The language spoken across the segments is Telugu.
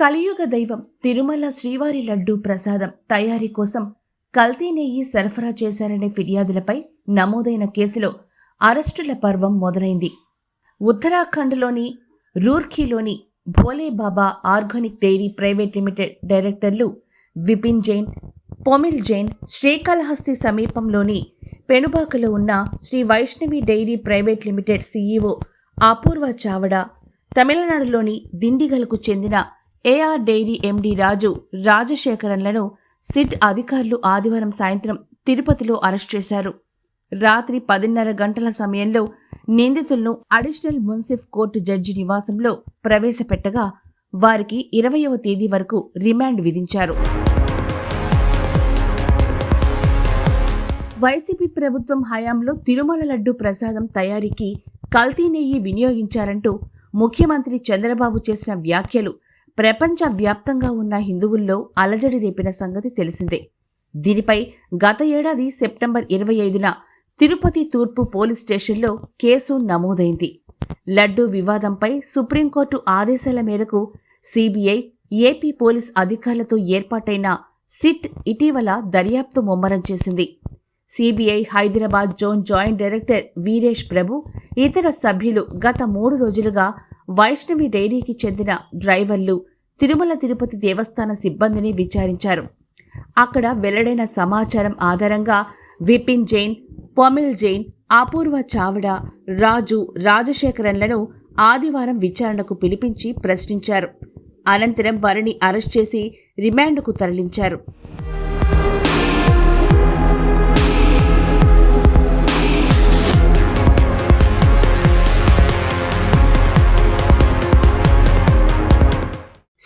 కలియుగ దైవం తిరుమల శ్రీవారి లడ్డూ ప్రసాదం తయారీ కోసం కల్తీ నెయ్యి సరఫరా చేశారనే ఫిర్యాదులపై నమోదైన కేసులో అరెస్టుల పర్వం మొదలైంది. ఉత్తరాఖండ్లోని రూర్ఖీలోని Bholebaba organic dairy private limited డైరెక్టర్లు విపిన్ జైన్ పొమిల్ జైన్ శ్రీకాళహస్తి సమీపంలోని పెనుబాకలో ఉన్న Shri Vaishnavi dairy private limited CEO Apoorva Chavda తమిళనాడులోని దిండిగల్కు చెందిన ఏఆర్ డైరీ ఎండీ రాజు రాజశేఖరన్లను సిట్ అధికారులు ఆదివారం సాయంత్రం తిరుపతిలో అరెస్ట్ చేశారు. రాత్రి పదిన్నర గంటల సమయంలో నిందితులను అడిషనల్ మున్సిఫ్ కోర్టు జడ్జి నివాసంలో ప్రవేశపెట్టగా వారికి ఇరవయవ తేదీ వరకు రిమాండ్ విధించారు. వైసీపీ ప్రభుత్వం హయాంలో తిరుమల లడ్డు ప్రసాదం తయారీకి కల్తీ నెయ్యి వినియోగించారంటూ ముఖ్యమంత్రి చంద్రబాబు చేసిన వ్యాఖ్యలు ప్రపంచ వ్యాప్తంగా ఉన్న హిందువుల్లో అలజడి రేపిన సంగతి తెలిసిందే. దీనిపై గత ఏడాది సెప్టెంబర్ ఇరవై ఐదున తిరుపతి తూర్పు పోలీస్ స్టేషన్లో కేసు నమోదైంది. లడ్డూ వివాదంపై సుప్రీంకోర్టు ఆదేశాల మేరకు సిబిఐ ఏపీ పోలీస్ అధికారులతో ఏర్పాటైన సిట్ ఇటీవల దర్యాప్తు ముమ్మరం చేసింది. CBI Hyderabad zone joint director Veeresh Prabhu ఇతర సభ్యులు గత మూడు రోజులుగా వైష్ణవి డైరీకి చెందిన డ్రైవర్లు తిరుమల తిరుపతి దేవస్థాన సిబ్బందిని విచారించారు. అక్కడ వెల్లడైన సమాచారం ఆధారంగా విపిన్ జైన్ పొమిల్ జైన్ అపూర్వ చావడా రాజు రాజశేఖరన్లను ఆదివారం విచారణకు పిలిపించి ప్రశ్నించారు. అనంతరం వారిని అరెస్ట్ చేసి రిమాండ్కు తరలించారు.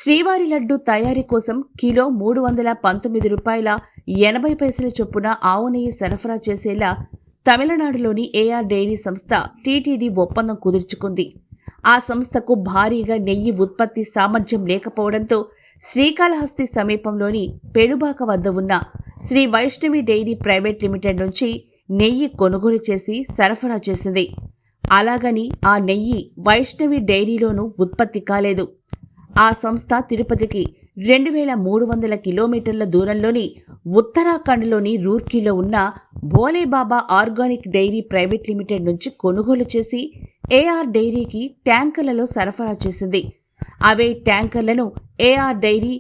శ్రీవారి లడ్డు తయారీ కోసం కిలో మూడు వందల పంతొమ్మిది రూపాయల ఎనభై పైసల చొప్పున ఆవు నెయ్యి సరఫరా చేసేలా తమిళనాడులోని ఏఆర్ డైరీ సంస్థ టీటీడీ ఒప్పందం కుదుర్చుకుంది. ఆ సంస్థకు భారీగా నెయ్యి ఉత్పత్తి సామర్థ్యం లేకపోవడంతో శ్రీకాళహస్తి సమీపంలోని పెనుబాక వద్ద ఉన్న Shri Vaishnavi dairy private limited నుంచి నెయ్యి కొనుగోలు చేసి సరఫరా చేసింది. అలాగని ఆ నెయ్యి వైష్ణవి డైరీలోనూ ఉత్పత్తి కాలేదు. ఆ సంస్థ తిరుపతికి రెండు వేల మూడు వందల కిలోమీటర్ల దూరంలోని ఉత్తరాఖండ్లోని రూర్కీలో ఉన్న Bholebaba organic dairy private limited నుంచి కొనుగోలు చేసి ఏఆర్ డైరీకి ట్యాంకర్లలో సరఫరా చేసింది. అవే ట్యాంకర్లను ఏఆర్ డైరీ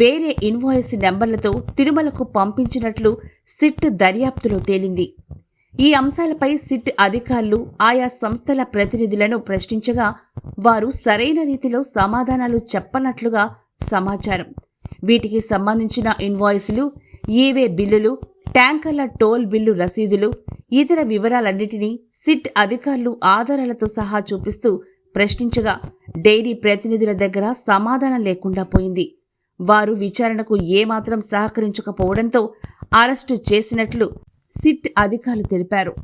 వేరే ఇన్వాయిస్ నెంబర్లతో తిరుమలకు పంపించినట్లు సిట్ దర్యాప్తులో తేలింది. ఈ అంశాలపై సిట్ అధికారులు ఆయా సంస్థల ప్రతినిధులను ప్రశ్నించగా వారు సరైన రీతిలో సమాధానాలు చెప్పనట్లుగా సమాచారం. వీటికి సంబంధించిన ఇన్వాయిస్లు ఈవే బిల్లులు ట్యాంకర్ల టోల్ బిల్లు రసీదులు ఇతర వివరాలన్నిటినీ సిట్ అధికారులు ఆధారాలతో సహా చూపిస్తూ ప్రశ్నించగా డైరీ ప్రతినిధుల దగ్గర సమాధానం లేకుండా పోయింది. వారు విచారణకు ఏమాత్రం సహకరించకపోవడంతో అరెస్టు చేసినట్లు సిట్ అధికారులు తెలిపారు.